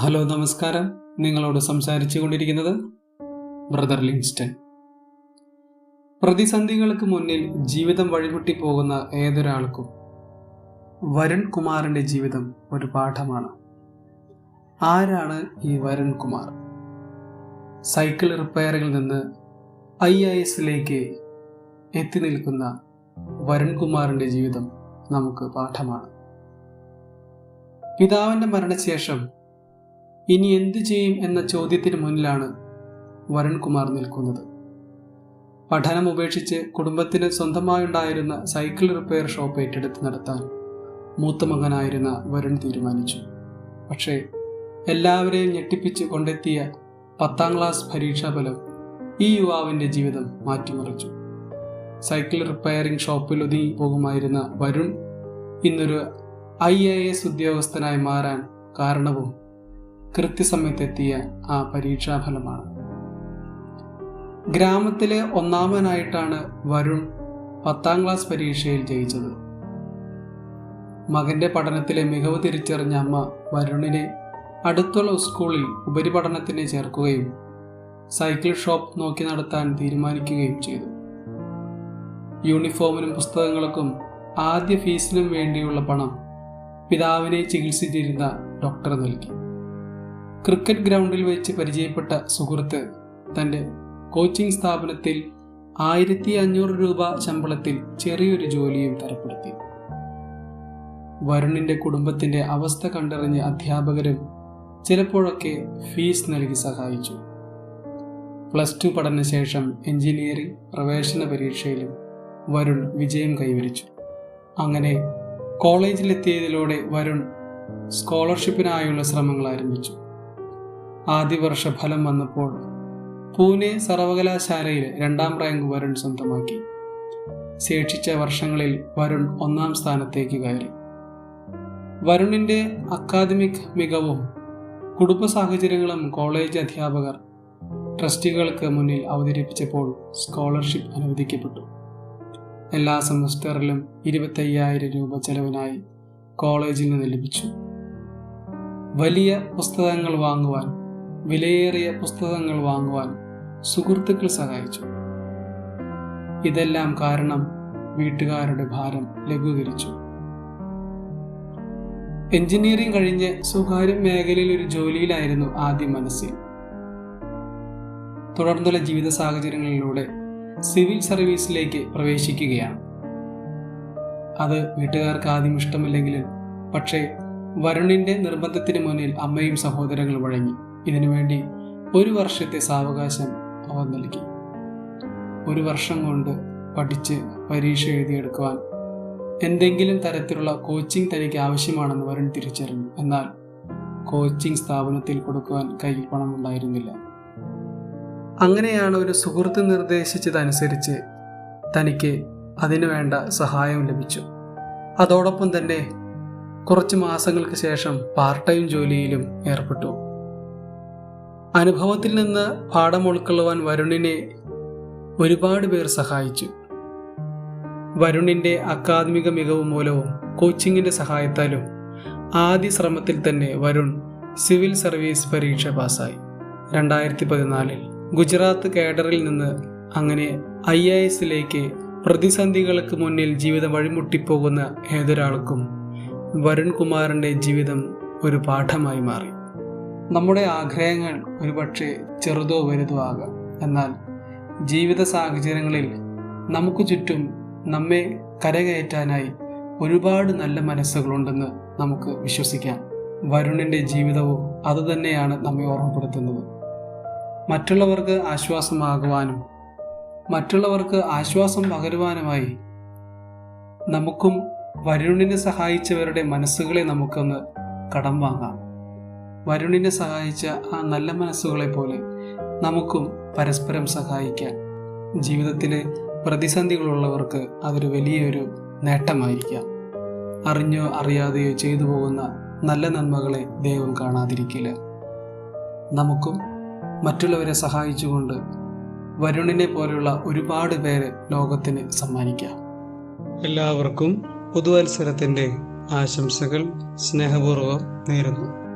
Hello നമസ്കാരം. നിങ്ങളോട് സംസാരിച്ചു കൊണ്ടിരിക്കുന്നത് ബ്രദർ ലിങ്സ്റ്റൺ പ്രതിസന്ധികൾക്ക് മുന്നിൽ ജീവിതം വഴിമുട്ടി പോകുന്ന ഏതൊരാൾക്കും വരുൺ കുമാറിന്റെ ജീവിതം ഒരു പാഠമാണ്. ആരാണ് ഈ വരുൺ കുമാർ? സൈക്കിൾ റിപ്പയറിൽ നിന്ന് ഐ ഐ എസിലേക്ക് എത്തി നിൽക്കുന്ന വരുൺ കുമാറിന്റെ ജീവിതം നമുക്ക് പാഠമാണ്. പിതാവിന്റെ മരണശേഷം ഇനി എന്തു ചെയ്യും എന്ന ചോദ്യത്തിന് മുന്നിലാണ് വരുൺകുമാർ നിൽക്കുന്നത്. പഠനം ഉപേക്ഷിച്ച് കുടുംബത്തിന് സ്വന്തമായുണ്ടായിരുന്ന സൈക്കിൾ റിപ്പയർ ഷോപ്പ് ഏറ്റെടുത്ത് നടത്താൻ മൂത്ത മകനായിരുന്ന വരുൺ തീരുമാനിച്ചു. പക്ഷേ എല്ലാവരെയും ഞെട്ടിപ്പിച്ച് കൊണ്ടെത്തിയ പത്താം ക്ലാസ് പരീക്ഷാഫലം ഈ യുവാവിന്റെ ജീവിതം മാറ്റിമറിച്ചു. സൈക്കിൾ റിപ്പയറിംഗ് ഷോപ്പിൽ ഒതുങ്ങി പോകുമായിരുന്ന വരുൺ ഇന്നൊരു ഐ എ എസ് ഉദ്യോഗസ്ഥനായി മാറാൻ കാരണവും കൃത്യസമയത്തെത്തിയ ആ പരീക്ഷാഫലമാണ്. ഗ്രാമത്തിലെ ഒന്നാമനായിട്ടാണ് വരുൺ പത്താം ക്ലാസ് പരീക്ഷയിൽ ജയിച്ചത്. മകന്റെ പഠനത്തിലെ മികവ് തിരിച്ചറിഞ്ഞ അമ്മ വരുണിനെ അടുത്തുള്ള സ്കൂളിൽ ഉപരിപഠനത്തിന് ചേർക്കുകയും സൈക്കിൾ ഷോപ്പ് നോക്കി നടത്താൻ തീരുമാനിക്കുകയും ചെയ്തു. യൂണിഫോമിനും പുസ്തകങ്ങൾക്കും ആദ്യ ഫീസിനും വേണ്ടിയുള്ള പണം പിതാവിനെ ചികിത്സിച്ചിരുന്ന ഡോക്ടർ നൽകി. ക്രിക്കറ്റ് ഗ്രൗണ്ടിൽ വെച്ച് പരിചയപ്പെട്ട സുഹൃത്ത് തന്റെ കോച്ചിംഗ് സ്ഥാപനത്തിൽ ആയിരത്തി അഞ്ഞൂറ് രൂപ ശമ്പളത്തിൽ ചെറിയൊരു ജോലിയും തരപ്പെടുത്തി. വരുണിന്റെ കുടുംബത്തിന്റെ അവസ്ഥ കണ്ടറിഞ്ഞ അധ്യാപകരും ചിലപ്പോഴൊക്കെ ഫീസ് നൽകി സഹായിച്ചു. പ്ലസ് ടു പഠനശേഷം എഞ്ചിനീയറിംഗ് പ്രവേശന പരീക്ഷയിലും വരുൺ വിജയം കൈവരിച്ചു. അങ്ങനെ കോളേജിലെത്തിയതിലൂടെ വരുൺ സ്കോളർഷിപ്പിനായുള്ള ശ്രമങ്ങൾ ആരംഭിച്ചു. ആദ്യ വർഷ ഫലം വന്നപ്പോൾ പൂനെ സർവകലാശാലയിൽ രണ്ടാം റാങ്ക് വരുൺ സ്വന്തമാക്കി. ശേഷിച്ച വർഷങ്ങളിൽ വരുൺ ഒന്നാം സ്ഥാനത്തേക്ക് കയറി. വരുണിന്റെ അക്കാദമിക് മികവും കുടുംബ സാഹചര്യങ്ങളും കോളേജ് അധ്യാപകർ ട്രസ്റ്റികൾക്ക് മുന്നിൽ അവതരിപ്പിച്ചപ്പോൾ സ്കോളർഷിപ്പ് അനുവദിക്കപ്പെട്ടു. എല്ലാ സെമസ്റ്ററിലും ഇരുപത്തയ്യായിരം രൂപ ചെലവിനായി കോളേജിൽ നിന്ന് ലഭിച്ചു. വലിയ പുസ്തകങ്ങൾ വാങ്ങുവാൻ വിലയേറിയ പുസ്തകങ്ങൾ വാങ്ങുവാൻ സുഹൃത്തുക്കൾ സഹായിച്ചു. ഇതെല്ലാം കാരണം വീട്ടുകാരുടെ ഭാരം ലഘൂകരിച്ചു. എഞ്ചിനീയറിംഗ് കഴിഞ്ഞ് സ്വകാര്യ മേഖലയിൽ ഒരു ജോലിയിലായിരുന്നു ആദ്യം മനസ്സിൽ. തുടർന്നുള്ള ജീവിത സാഹചര്യങ്ങളിലൂടെ സിവിൽ സർവീസിലേക്ക് പ്രവേശിക്കുകയാണ്. അത് വീട്ടുകാർക്ക് ആദ്യം ഇഷ്ടമില്ലെങ്കിലും പക്ഷേ വരുണിന്റെ നിർബന്ധത്തിന് മുന്നിൽ അമ്മയും സഹോദരങ്ങളും വഴങ്ങി. ഇതിനുവേണ്ടി ഒരു വർഷത്തെ സാവകാശം അവർ നൽകി. ഒരു വർഷം കൊണ്ട് പഠിച്ച് പരീക്ഷ എഴുതിയെടുക്കുവാൻ എന്തെങ്കിലും തരത്തിലുള്ള കോച്ചിങ് തനിക്ക് ആവശ്യമാണെന്ന് വരുൺ തിരിച്ചറിഞ്ഞു. എന്നാൽ കോച്ചിങ് സ്ഥാപനത്തിൽ കൊടുക്കുവാൻ കയ്യിൽ പണം ഉണ്ടായിരുന്നില്ല അങ്ങനെയാണ് ഒരു സുഹൃത്ത് നിർദ്ദേശിച്ചതനുസരിച്ച് തനിക്ക് അതിനു വേണ്ട സഹായം ലഭിച്ചു. അതോടൊപ്പം തന്നെ കുറച്ച് മാസങ്ങൾക്ക് ശേഷം പാർട്ട് ടൈം ജോലിയിലും ഏർപ്പെട്ടു. അനുഭവത്തിൽ നിന്ന് പാഠം ഉൾക്കൊള്ളുവാൻ വരുണിനെ ഒരുപാട് പേർ സഹായിച്ചു. വരുണിന്റെ അക്കാദമിക മികവ് മൂലവും കോച്ചിങ്ങിന്റെ സഹായത്താലും ആദ്യ ശ്രമത്തിൽ തന്നെ വരുൺ സിവിൽ സർവീസ് പരീക്ഷ പാസ്സായി. രണ്ടായിരത്തി പതിനാലിൽ ഗുജറാത്ത് കേഡറിൽ നിന്ന് അങ്ങനെ ഐ എ എസിലേക്ക് പ്രതിസന്ധികൾക്ക് മുന്നിൽ ജീവിതം വഴിമുട്ടിപ്പോകുന്ന ഏതൊരാൾക്കും വരുൺ കുമാറിന്റെ ജീവിതം ഒരു പാഠമായി മാറി. നമ്മുടെ ആഗ്രഹങ്ങൾ ഒരുപക്ഷെ ചെറുതോ വലുതോ ആകാം. എന്നാൽ ജീവിത സാഹചര്യങ്ങളിൽ നമുക്ക് ചുറ്റും നമ്മെ കരകയറ്റാനായി ഒരുപാട് നല്ല മനസ്സുകളുണ്ടെന്ന് നമുക്ക് വിശ്വസിക്കാം. വരുണിന്റെ ജീവിതവും അതുതന്നെയാണ് നമ്മെ ഓർമ്മപ്പെടുത്തുന്നത്. മറ്റുള്ളവർക്ക് ആശ്വാസമാകുവാനും മറ്റുള്ളവർക്ക് ആശ്വാസം പകരുവാനുമായി നമുക്കും വരുണിനെ സഹായിച്ചവരുടെ മനസ്സുകളെ നമുക്കൊന്ന് കടം വാങ്ങാം. വരുണിനെ സഹായിച്ച ആ നല്ല മനസ്സുകളെ പോലെ നമുക്കും പരസ്പരം സഹായിക്കാം ജീവിതത്തിലെ പ്രതിസന്ധികളുള്ളവർക്ക് അതൊരു വലിയൊരു നേട്ടമായിരിക്കാം. അറിഞ്ഞോ അറിയാതെയോ ചെയ്തു പോകുന്ന നല്ല നന്മകളെ ദൈവം കാണാതിരിക്കില്ല. നമുക്കും മറ്റുള്ളവരെ സഹായിച്ചുകൊണ്ട് വരുണിനെ പോലെയുള്ള ഒരുപാട് പേരെ ലോകത്തിന് സമ്മാനിക്കാം. എല്ലാവർക്കും പുതുവത്സരത്തിന്റെ ആശംസകൾ സ്നേഹപൂർവം നേരുന്നു.